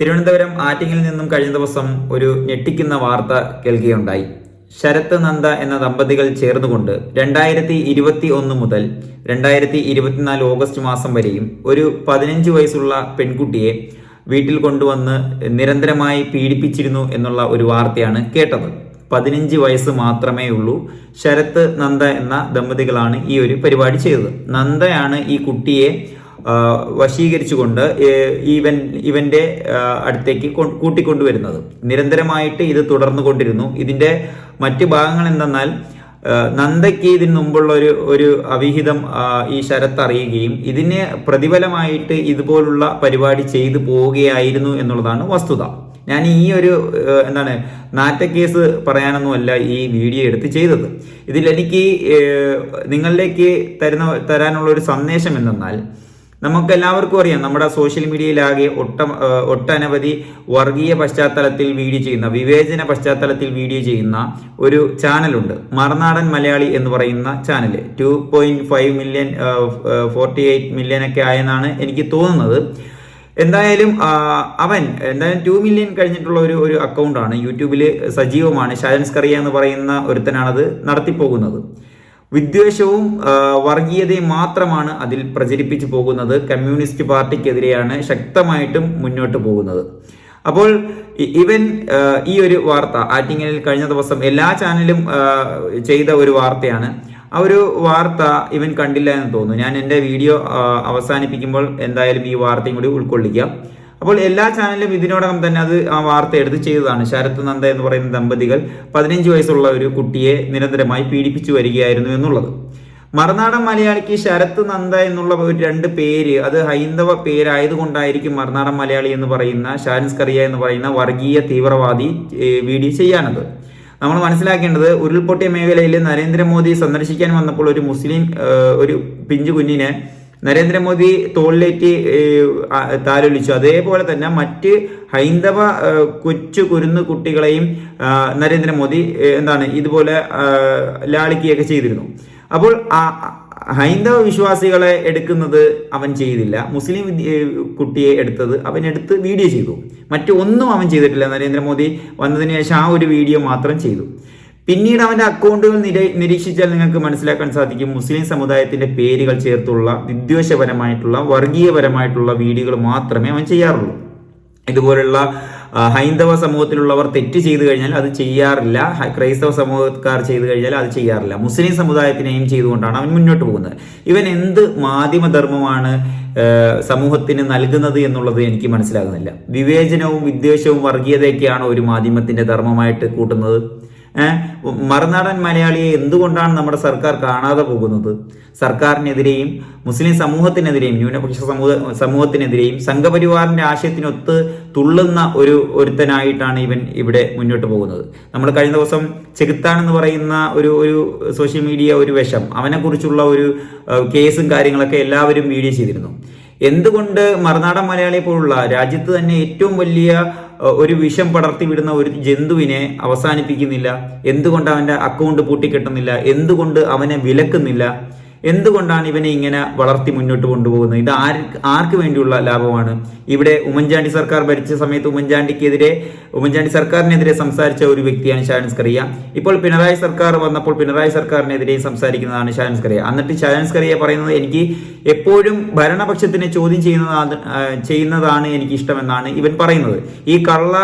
തിരുവനന്തപുരം ആറ്റിങ്ങിൽ നിന്നും കഴിഞ്ഞ ദിവസം ഒരു ഞെട്ടിക്കുന്ന വാർത്ത കേൾക്കുകയുണ്ടായി. ശരത് നന്ദ എന്ന ദമ്പതികൾ ചേർന്നുകൊണ്ട് രണ്ടായിരത്തി ഇരുപത്തി ഒന്ന് മുതൽ രണ്ടായിരത്തി ഇരുപത്തിനാല് ഓഗസ്റ്റ് മാസം വരെയും ഒരു പതിനഞ്ച് വയസ്സുള്ള പെൺകുട്ടിയെ വീട്ടിൽ കൊണ്ടുവന്ന് നിരന്തരമായി പീഡിപ്പിച്ചിരുന്നു എന്നുള്ള ഒരു വാർത്തയാണ് കേട്ടത്. പതിനഞ്ച് വയസ്സ് മാത്രമേ ഉള്ളൂ. ശരത് നന്ദ എന്ന ദമ്പതികളാണ് ഈ ഒരു പരിപാടി ചെയ്തത്. നന്ദയാണ് ഈ കുട്ടിയെ വശീകരിച്ചുകൊണ്ട് ഈവൻ ഇവന്റെ അടുത്തേക്ക് കൂട്ടിക്കൊണ്ടുവരുന്നത്. നിരന്തരമായിട്ട് ഇത് തുടർന്നു കൊണ്ടിരുന്നു ഇതിന്റെ മറ്റ് ഭാഗങ്ങൾ എന്തെന്നാൽ നന്ദയ്ക്ക് ഇതിന് മുമ്പുള്ള ഒരു ഒരു അവിഹിതം ഈ ശരത്ത് അറിയുകയും ഇതിന് പ്രതിഫലമായിട്ട് ഇതുപോലുള്ള പരിപാടി ചെയ്തു പോവുകയായിരുന്നു എന്നുള്ളതാണ് വസ്തുത. ഞാൻ ഈ ഒരു എന്താണ് എന്താണ് കേസ് പറയാനൊന്നുമല്ല ഈ വീഡിയോ എടുത്ത് ചെയ്തത്. ഏഹ്, നിങ്ങളിലേക്ക് തരുന്ന തരാനുള്ള ഒരു സന്ദേശം എന്തെന്നാൽ നമുക്ക് എല്ലാവർക്കും അറിയാം നമ്മുടെ സോഷ്യൽ മീഡിയയിലാകെ ഒട്ട ഒട്ടനവധി വർഗീയ പശ്ചാത്തലത്തിൽ വീഡിയോ ചെയ്യുന്ന വിവേചന പശ്ചാത്തലത്തിൽ വീഡിയോ ചെയ്യുന്ന ഒരു ചാനലുണ്ട്. മറുനാടൻ മലയാളി എന്ന് പറയുന്ന channel two point five million forty eight million ഒക്കെ ആയെന്നാണ് എനിക്ക് തോന്നുന്നത്. എന്തായാലും അവൻ എന്തായാലും ടു മില്യൺ കഴിഞ്ഞിട്ടുള്ള ഒരു ഒരു അക്കൗണ്ടാണ് യൂട്യൂബിൽ സജീവമാണ്. ഷാജൻസ് കറിയ എന്ന് പറയുന്ന ഒരുത്തനാണത് നടത്തിപ്പോകുന്നത്. വിദ്വേഷവും വർഗീയതയും മാത്രമാണ് അതിൽ പ്രചരിപ്പിച്ചു പോകുന്നത്. കമ്മ്യൂണിസ്റ്റ് പാർട്ടിക്കെതിരെയാണ് ശക്തമായിട്ടും മുന്നോട്ട് പോകുന്നത്. അപ്പോൾ ഇവൻ ഈ ഒരു വാർത്ത ആറ്റിങ്ങലിൽ കഴിഞ്ഞ ദിവസം എല്ലാ ചാനലും ചെയ്ത ഒരു വാർത്തയാണ്. ആ ഒരു വാർത്ത ഇവൻ കണ്ടില്ല എന്ന് തോന്നുന്നു. ഞാൻ എന്റെ വീഡിയോ അവസാനിപ്പിക്കുമ്പോൾ എന്തായാലും ഈ വാർത്തയും കൂടി ഉൾക്കൊള്ളിക്കാം. അപ്പോൾ എല്ലാ ചാനലും ഇതിനോടകം തന്നെ അത് ആ വാർത്ത എടുത്ത് ചെയ്തതാണ്. ശരത് നന്ദ എന്ന് പറയുന്ന ദമ്പതികൾ പതിനഞ്ച് വയസ്സുള്ള ഒരു കുട്ടിയെ നിരന്തരമായി പീഡിപ്പിച്ചു വരികയായിരുന്നു എന്നുള്ളത്. മറുനാടൻ മലയാളിക്ക് ശരത് നന്ദ എന്നുള്ള ഒരു രണ്ട് പേര് അത് ഹൈന്ദവ പേരായതുകൊണ്ടായിരിക്കും മറുനാടൻ മലയാളി എന്ന് പറയുന്ന ഷാൻസ് കറിയ എന്ന് പറയുന്ന വർഗീയ തീവ്രവാദി വീഡിയോ ചെയ്യാനത്. നമ്മൾ മനസ്സിലാക്കേണ്ടത് ഉരുൾപൊട്ടിയ മേഖലയിൽ നരേന്ദ്രമോദി സന്ദർശിക്കാൻ വന്നപ്പോൾ ഒരു മുസ്ലിം ഒരു പിഞ്ചു കുഞ്ഞിനെ നരേന്ദ്രമോദി തോളിലേറ്റ് താലൊലിച്ചു. അതേപോലെ തന്നെ മറ്റ് ഹൈന്ദവ കൊച്ചു കുരുന്ന് കുട്ടികളെയും നരേന്ദ്രമോദി എന്താണ് ഇതുപോലെ ലാളിക്കുകയൊക്കെ ചെയ്തിരുന്നു. അപ്പോൾ ഹൈന്ദവ വിശ്വാസികളെ എടുക്കുന്നത് അവൻ ചെയ്തില്ല. മുസ്ലിം കുട്ടിയെ എടുത്തത് അവൻ എടുത്ത് വീഡിയോ ചെയ്തു. മറ്റൊന്നും അവൻ ചെയ്തിട്ടില്ല. നരേന്ദ്രമോദി വന്നതിന് ശേഷം ആ ഒരു വീഡിയോ മാത്രം ചെയ്തു. പിന്നീട് അവന്റെ അക്കൗണ്ടുകൾ നിരീക്ഷിച്ചാൽ നിങ്ങൾക്ക് മനസ്സിലാക്കാൻ സാധിക്കും. മുസ്ലിം സമുദായത്തിന്റെ പേരുകൾ ചേർത്തുള്ള വിദ്വേഷപരമായിട്ടുള്ള വർഗീയപരമായിട്ടുള്ള വീഡിയോകൾ മാത്രമേ അവൻ ചെയ്യാറുള്ളൂ. ഇതുപോലുള്ള ഹൈന്ദവ സമൂഹത്തിലുള്ളവർ തെറ്റ് ചെയ്തു കഴിഞ്ഞാൽ അത് ചെയ്യാറില്ല. ക്രൈസ്തവ സമൂഹക്കാർ ചെയ്തു കഴിഞ്ഞാൽ അത് ചെയ്യാറില്ല. മുസ്ലിം സമുദായത്തിനെയും ചെയ്തുകൊണ്ടാണ് അവൻ മുന്നോട്ട് പോകുന്നത്. ഇവൻ എന്ത് മാധ്യമധർമ്മമാണ് സമൂഹത്തിന് നൽകുന്നത് എന്നുള്ളത് എനിക്ക് മനസ്സിലാകുന്നില്ല. വിവേചനവും വിദ്വേഷവും വർഗീയതയൊക്കെയാണ് ഒരു മാധ്യമത്തിന്റെ ധർമ്മമായിട്ട് കൂട്ടുന്നത്. മറുനാടൻ മലയാളിയെ എന്തുകൊണ്ടാണ് നമ്മുടെ സർക്കാർ കാണാതെ പോകുന്നത്? സർക്കാരിനെതിരെയും മുസ്ലിം സമൂഹത്തിനെതിരെയും ന്യൂനപക്ഷ സമൂഹ സമൂഹത്തിനെതിരെയും സംഘപരിവാറിന്റെ ആശയത്തിനൊത്ത് തുള്ളുന്ന ഒരു ഒരുത്തനായിട്ടാണ് ഇവൻ ഇവിടെ മുന്നോട്ട് പോകുന്നത്. നമ്മൾ കഴിഞ്ഞ ദിവസം ചെകുത്താൻ എന്ന് പറയുന്ന ഒരു ഒരു സോഷ്യൽ മീഡിയ ഒരു വിഷം അവനെക്കുറിച്ചുള്ള ഒരു കേസും കാര്യങ്ങളൊക്കെ എല്ലാവരും വീഡിയോ ചെയ്തിരുന്നു. എന്തുകൊണ്ട് മറുനാടൻ മലയാളിയെ പോലുള്ള രാജ്യത്ത് തന്നെ ഏറ്റവും വലിയ ഒരു വിഷം പടർത്തി വിടുന്ന ഒരു ജന്തുവിനെ അവസാനിപ്പിക്കുന്നില്ല. എന്തുകൊണ്ട് അവന്റെ അക്കൗണ്ട് പൂട്ടിക്കെട്ടുന്നില്ല? എന്തുകൊണ്ട് അവനെ വിലക്കുന്നില്ല? എന്തുകൊണ്ടാണ് ഇവനെ ഇങ്ങനെ വളർത്തി മുന്നോട്ട് കൊണ്ടുപോകുന്നത്? ഇത് ആർക്ക് ആർക്ക് വേണ്ടിയുള്ള ലാഭമാണ്? ഇവിടെ ഉമ്മൻചാണ്ടി സർക്കാർ ഭരിച്ച സമയത്ത് ഉമ്മൻചാണ്ടിക്കെതിരെ ഉമ്മൻചാണ്ടി സർക്കാരിനെതിരെ സംസാരിച്ച ഒരു വ്യക്തിയാണ് ഷാൻസ് കറിയ. ഇപ്പോൾ പിണറായി സർക്കാർ വന്നപ്പോൾ പിണറായി സർക്കാരിനെതിരെ സംസാരിക്കുന്നതാണ് ഷാൻസ് കറിയ. എന്നിട്ട് ഷാൻസ് കറിയ പറയുന്നത് എനിക്ക് എപ്പോഴും ഭരണപക്ഷത്തിനെ ചോദ്യം ചെയ്യുന്നതാണ് ചെയ്യുന്നതാണ് എനിക്ക് ഇഷ്ടമെന്നാണ് ഇവൻ പറയുന്നത്. ഈ കള്ള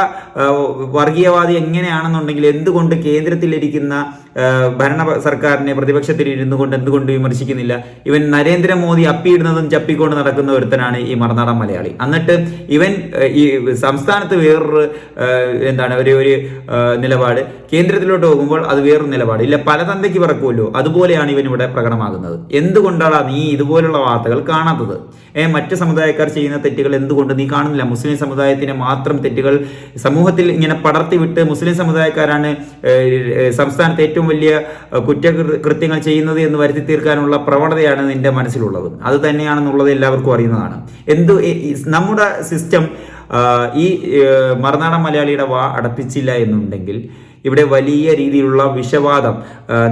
വർഗീയവാദി എങ്ങനെയാണെന്നുണ്ടെങ്കിൽ എന്തുകൊണ്ട് കേന്ദ്രത്തിലിരിക്കുന്ന ഭരണ സർക്കാരിനെ പ്രതിപക്ഷത്തിൽ ഇരുന്നു കൊണ്ട് എന്തുകൊണ്ട് വിമർശിക്കുന്നില്ല ഇവൻ നരേന്ദ്രമോദി അപ്പിയിടുന്നതും ചപ്പിക്കൊണ്ട് നടക്കുന്ന ഒരുത്തനാണ് ഈ മറുനാടൻ മലയാളി. എന്നിട്ട് ഇവൻ ഈ സംസ്ഥാനത്ത് വേറൊരു എന്താണ് ഒരു ഒരു നിലപാട്. കേന്ദ്രത്തിലോട്ട് പോകുമ്പോൾ അത് വേറൊരു നിലപാട്. ഇല്ല പല തന്തയ്ക്ക് പറക്കുമല്ലോ. അതുപോലെയാണ് ഇവൻ ഇവിടെ പ്രകടമാകുന്നത്. എന്തുകൊണ്ടാണ് നീ ഇതുപോലുള്ള വാർത്തകൾ കാണാത്തത്? ഏ മറ്റ് സമുദായക്കാർ ചെയ്യുന്ന തെറ്റുകൾ എന്തുകൊണ്ട് നീ കാണുന്നില്ല? മുസ്ലിം സമുദായത്തിന് മാത്രം തെറ്റുകൾ സമൂഹത്തിൽ ഇങ്ങനെ പടർത്തി വിട്ട് മുസ്ലിം സമുദായക്കാരാണ് സംസ്ഥാനത്ത് ഏറ്റവും വലിയ കുറ്റകൃത്യങ്ങൾ ചെയ്യുന്നത് എന്ന് വരുത്തി തീർക്കാനുള്ള പ്രവണതയാണ് നിന്റെ മനസ്സിലുള്ളത്. അത് തന്നെയാണെന്നുള്ളത് എല്ലാവർക്കും അറിയുന്നതാണ്. എന്ത് നമ്മുടെ സിസ്റ്റം ഈ മറുനാടൻ മലയാളിയുടെ വാ അടപ്പിച്ചില്ല എന്നുണ്ടെങ്കിൽ ഇവിടെ വലിയ രീതിയിലുള്ള വിഷവാദം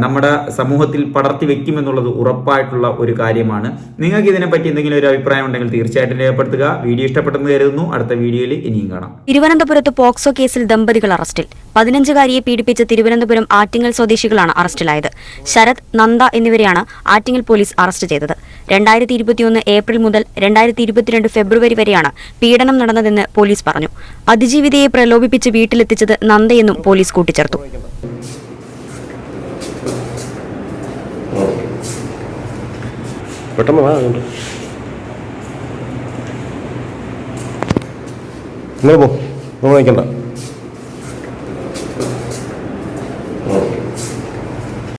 നമ്മുടെ സമൂഹത്തിൽ പടർത്തി വെക്കുമെന്നുള്ളത് ഉറപ്പായിട്ടുള്ള ഒരു കാര്യമാണ്. നിങ്ങൾക്ക് ഇതിനെപ്പറ്റി എന്തെങ്കിലും ഒരു അഭിപ്രായം ഉണ്ടെങ്കിൽ തീർച്ചയായിട്ടും രേഖപ്പെടുത്തുക. വീഡിയോ ഇഷ്ടപ്പെട്ടെന്ന് കരുതുന്നു. അടുത്ത വീഡിയോയിൽ ഇനിയും കാണാം. തിരുവനന്തപുരത്ത് പോക്സോ കേസിൽ ദമ്പതികൾ അറസ്റ്റിൽ. പതിനഞ്ചുകാരിയെ പീഡിപ്പിച്ച തിരുവനന്തപുരം ആറ്റിങ്ങൽ സ്വദേശികളാണ് അറസ്റ്റിലായത്. ശരത് നന്ദ എന്നിവരെയാണ് ആറ്റിങ്ങൽ പോലീസ് അറസ്റ്റ് ചെയ്തത്. രണ്ടായിരത്തി ഇരുപത്തിയൊന്ന് ഏപ്രിൽ മുതൽ രണ്ടായിരത്തി ഇരുപത്തിരണ്ട് ഫെബ്രുവരി വരെയാണ് പീഡനം നടന്നതെന്ന് പോലീസ് പറഞ്ഞു. അതിജീവിതയെ പ്രലോഭിപ്പിച്ച് വീട്ടിലെത്തിച്ചത് നന്ദയെന്നും പോലീസ് കൂട്ടിച്ചേർത്തു. പെട്ടെന്ന് വാ നിങ്ങൾ പോ നമ്മൾ നിൽക്കണ്ട